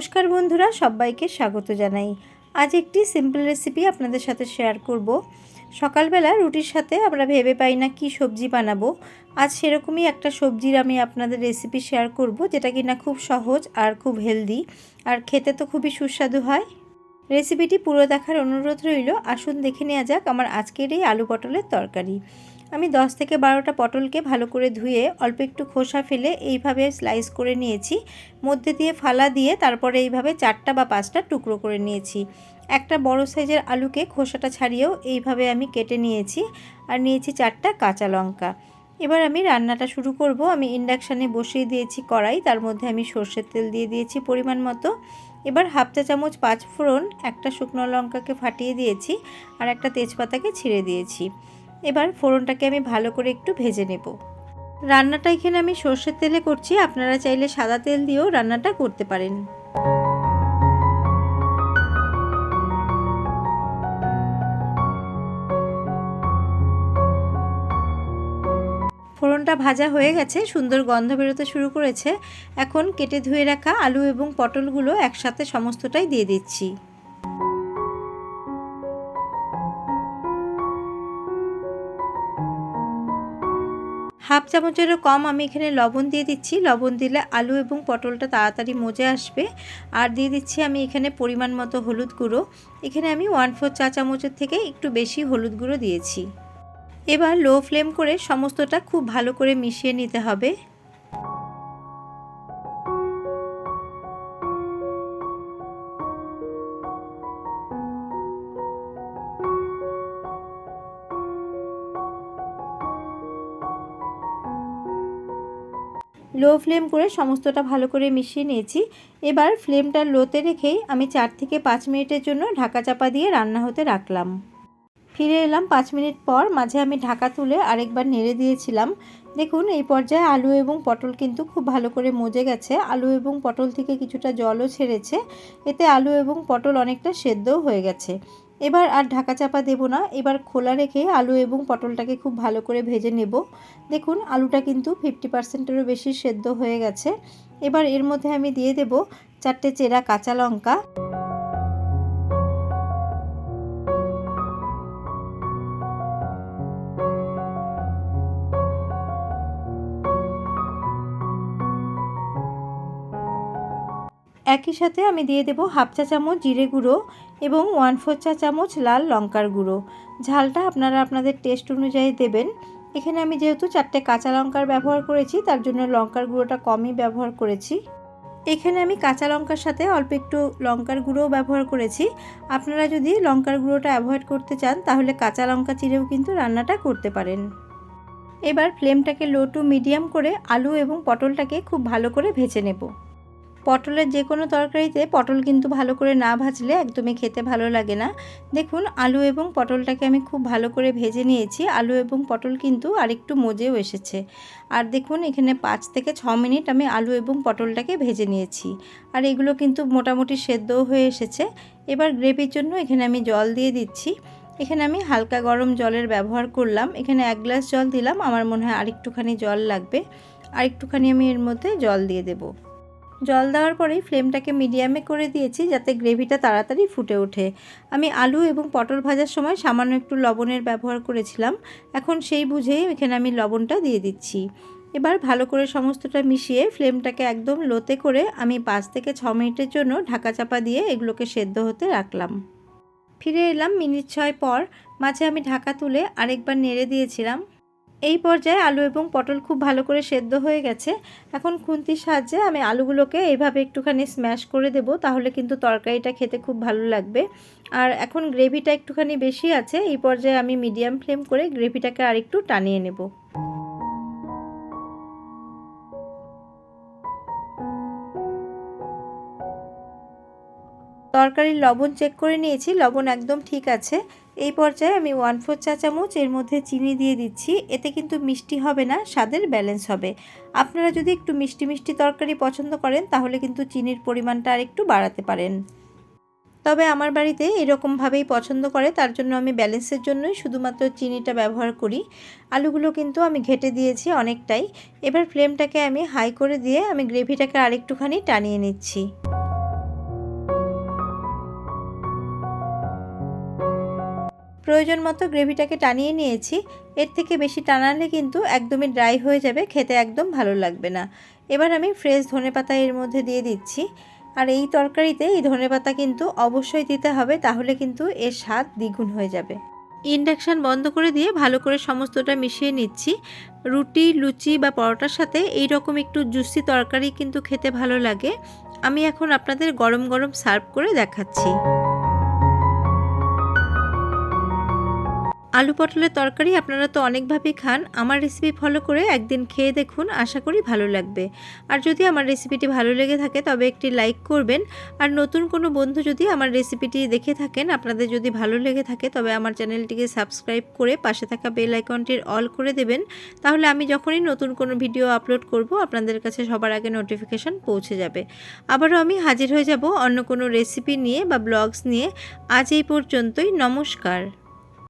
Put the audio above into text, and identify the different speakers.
Speaker 1: নমস্কার বন্ধুরা, সবাইকে স্বাগত জানাই। আজ একটি সিম্পল রেসিপি আপনাদের সাথে শেয়ার করব। সকালবেলা রুটির সাথে আমরা ভেবে পাই না কি সবজি বানাবো। আজ সেরকমই একটা সবজির আমি আপনাদের রেসিপি শেয়ার করব, যেটা কিনা খুব সহজ আর খুব হেলদি আর খেতে তো খুবই সুস্বাদু হয়। রেসিপিটি পুরো দেখার অনুরোধ রইল, আসুন দেখে নেওয়া যাক আমার আজকের এই আলু পটলের তরকারি। আমি 10 থেকে বারোটা পটলকে ভালো করে ধুয়ে অল্প একটু খোসা ফেলে এইভাবে স্লাইস করে নিয়েছি। মধ্যে দিয়ে ফালা দিয়ে তারপরে এইভাবে চারটা বা পাঁচটা টুকরো করে নিয়েছি। একটা বড় সাইজের আলুকে খোসাটা ছাড়িয়েও এইভাবে আমি কেটে নিয়েছি আর নিয়েছি চারটা কাঁচা লঙ্কা। এবার আমি রান্নাটা শুরু করব। আমি ইন্ডাকশানে বসিয়ে দিয়েছি কড়াই, তার মধ্যে আমি সর্ষের তেল দিয়ে দিয়েছি পরিমাণ মতো। এবার হাফ চা চামচ পাঁচ ফোড়ন একটা শুকনো লঙ্কাকে ফাটিয়ে দিয়েছি আর একটা তেজপাতাকে ছিঁড়ে দিয়েছি। এবার ফোড়নটাকে আমি ভালো করে একটু ভেজে নেব। রান্নাটা এখানে আমি সর্ষের তেলে করছি, আপনারা চাইলে সাদা তেল দিয়েও রান্নাটা করতে পারেন। ফোড়নটা ভাজা হয়ে গেছে, সুন্দর গন্ধ বেরোতে শুরু করেছে। এখন কেটে ধুয়ে রাখা আলু এবং পটলগুলো একসাথে সমস্তটাই দিয়ে দিচ্ছি। হাফ চামচেরও কম আমি এখানে লবণ দিয়ে দিচ্ছি। লবণ দিলে আলু এবং পটলটা তাড়াতাড়ি মজে আসবে। আর দিয়ে দিচ্ছি আমি এখানে পরিমাণ মতো হলুদ গুঁড়ো। এখানে আমি ওয়ান ফোর চা চামচের থেকে একটু বেশি হলুদ গুঁড়ো দিয়েছি। এবার লো ফ্লেম করে সমস্তটা খুব ভালো করে মিশিয়ে নিতে হবে। লো ফ্লেম করে সমস্তটা ভালো করে মিশিয়ে নিয়েছি। এবার ফ্লেমটা লোতে রেখেই আমি চার থেকে পাঁচ মিনিটের জন্য ঢাকা চাপা দিয়ে রান্না হতে রাখলাম। ফিরে এলাম পাঁচ মিনিট পর মাঝে আমি ঢাকা তুলে আরেকবার নেড়ে দিয়েছিলাম। দেখুন, এই পর্যায়ে আলু এবং পটল কিন্তু খুব ভালো করে মজে গেছে। আলু এবং পটল থেকে কিছুটা জলও ছেড়েছে। এতে আলু এবং পটল অনেকটা সেদ্ধও হয়ে গেছে। এবার আর ঢাকা চাপা দেব না। এবার খোলা রেখে আলু এবং পটলটাকে খুব ভালো করে ভেজে নেব। দেখুন, আলুটা কিন্তু ফিফটি পার্সেন্টেরও বেশি সেদ্ধ হয়ে গেছে। এবার এর মধ্যে আমি দিয়ে দেব চারটে চেরা কাঁচা লঙ্কা। একই সাথে আমি দিয়ে দেব হাফ চা চামচ জিরে গুঁড়ো এবং ওয়ান ফোর চা চামচ লাল লঙ্কার গুঁড়ো। ঝালটা আপনারা আপনাদের টেস্ট অনুযায়ী দেবেন। এখানে আমি যেহেতু চারটে কাঁচা লঙ্কার ব্যবহার করেছি, তার জন্য লঙ্কার গুঁড়োটা কমই ব্যবহার করেছি। এখানে আমি কাঁচা লঙ্কার সাথে অল্প একটু লঙ্কার গুঁড়োও ব্যবহার করেছি। আপনারা যদি লঙ্কার গুঁড়োটা অ্যাভয়েড করতে চান, তাহলে কাঁচা লঙ্কা চিরেও কিন্তু রান্নাটা করতে পারেন। এবার ফ্লেমটাকে লো টু মিডিয়াম করে আলু এবং পটলটাকে খুব ভালো করে ভেজে নেব। পটলের যে কোনো তরকারিতে পটল কিন্তু ভালো করে না ভাজলে একদমই খেতে ভালো লাগে না। দেখুন, আলু এবং পটলটাকে আমি খুব ভালো করে ভেজে নিয়েছি। আলু এবং পটল কিন্তু আরেকটু মজেও এসেছে। আর দেখুন, এখানে পাঁচ থেকে ছ মিনিট আমি আলু এবং পটলটাকে ভেজে নিয়েছি। আর এগুলো কিন্তু মোটামুটি সেদ্ধও হয়ে এসেছে। এবার গ্রেভির জন্য এখানে আমি জল দিয়ে দিচ্ছি। এখানে আমি হালকা গরম জলের ব্যবহার করলাম। এখানে এক গ্লাস জল দিলাম। আমার মনে হয় আরেকটুখানি জল লাগবে। আরেকটুখানি আমি এর মধ্যে জল দিয়ে দেবো। জল দেওয়ার পরেই ফ্লেমটাকে মিডিয়ামে করে দিয়েছি যাতে গ্রেভিটা তাড়াতাড়ি ফুটে ওঠে। আমি আলু এবং পটল ভাজার সময় সামান্য একটু লবণের ব্যবহার করেছিলাম। এখন সেই বুঝেই এখানে আমি লবণটা দিয়ে দিচ্ছি। এবার ভালো করে সমস্তটা মিশিয়ে ফ্লেমটাকে একদম লোতে করে আমি পাঁচ থেকে ছ মিনিটের জন্য ঢাকা চাপা দিয়ে এগুলোকে সেদ্ধ হতে রাখলাম। ফিরে এলাম মিনিট ছয় পর। মাঝে আমি ঢাকা তুলে আরেকবার নেড়ে দিয়েছিলাম। এই পর্যায়ে আলু এবং পটল খুব ভালো করে সেদ্ধ হয়ে গেছে। এখন খুন্তির সাহায্যে আমি আলুগুলোকে এইভাবে একটুখানি স্ম্যাশ করে দেব, তাহলে কিন্তু তরকারিটা খেতে খুব ভালো লাগবে। আর এখন গ্রেভিটা একটুখানি বেশি আছে, এই পর্যায়ে আমি মিডিয়াম ফ্লেম করে গ্রেভিটাকে আরেকটু টানিয়ে নেব। তরকারির লবণ চেক করে নিয়েছি, লবণ একদম ঠিক আছে। এই পর্যায়ে আমি ওয়ান ফোর চা চামচ এর মধ্যে চিনি দিয়ে দিচ্ছি। এতে কিন্তু মিষ্টি হবে না, স্বাদের ব্যালেন্স হবে। আপনারা যদি একটু মিষ্টি মিষ্টি তরকারি পছন্দ করেন, তাহলে কিন্তু চিনির পরিমাণটা আর একটু বাড়াতে পারেন। তবে আমার বাড়িতে এরকমভাবেই পছন্দ করে, তার জন্য আমি ব্যালেন্সের জন্যই শুধুমাত্র চিনিটা ব্যবহার করি। আলুগুলো কিন্তু আমি ঘেটে দিয়েছি অনেকটাই। এবার ফ্লেমটাকে আমি হাই করে দিয়ে আমি গ্রেভিটাকে আরেকটুখানি টানিয়ে নিচ্ছি। প্রয়োজন মতো গ্রেভিটাকে টানিয়ে নিয়েছি। এর থেকে বেশি টানালে কিন্তু একদমই ড্রাই হয়ে যাবে, খেতে একদম ভালো লাগবে না। এবার আমি ফ্রেশ ধনেপাতা এর মধ্যে দিয়ে দিচ্ছি। আর এই তরকারিতে এই ধনেপাতা কিন্তু অবশ্যই দিতে হবে, তাহলে কিন্তু এর স্বাদ দ্বিগুণ হয়ে যাবে। ইন্ডাকশান বন্ধ করে দিয়ে ভালো করে সমস্তটা মিশিয়ে নিচ্ছি। রুটি, লুচি বা পরোটার সাথে এই রকম একটু জুসি তরকারি কিন্তু খেতে ভালো লাগে। আমি এখন আপনাদের গরম গরম সার্ভ করে দেখাচ্ছি। আলু পটলের তরকারি আপনারা তো অনেকভাবেই খান, আমার রেসিপি ফলো করে একদিন খেয়ে দেখুন, আশা করি ভালো লাগবে। আর যদি আমার রেসিপিটি ভালো লেগে থাকে, তবে একটি লাইক করবেন। আর নতুন কোনো বন্ধু যদি আমার রেসিপিটি দেখে থাকেন, আপনাদের যদি ভালো লেগে থাকে, তবে আমার চ্যানেলটিকে সাবস্ক্রাইব করে পাশে থাকা বেল আইকনটির অল করে দেবেন। তাহলে আমি যখনই নতুন কোনো ভিডিও আপলোড করব, আপনাদের কাছে সবার আগে নোটিফিকেশান পৌঁছে যাবে। আবারও আমি হাজির হয়ে যাব অন্য কোনো রেসিপি নিয়ে বা ব্লগস নিয়ে। আজ এই পর্যন্তই, নমস্কার।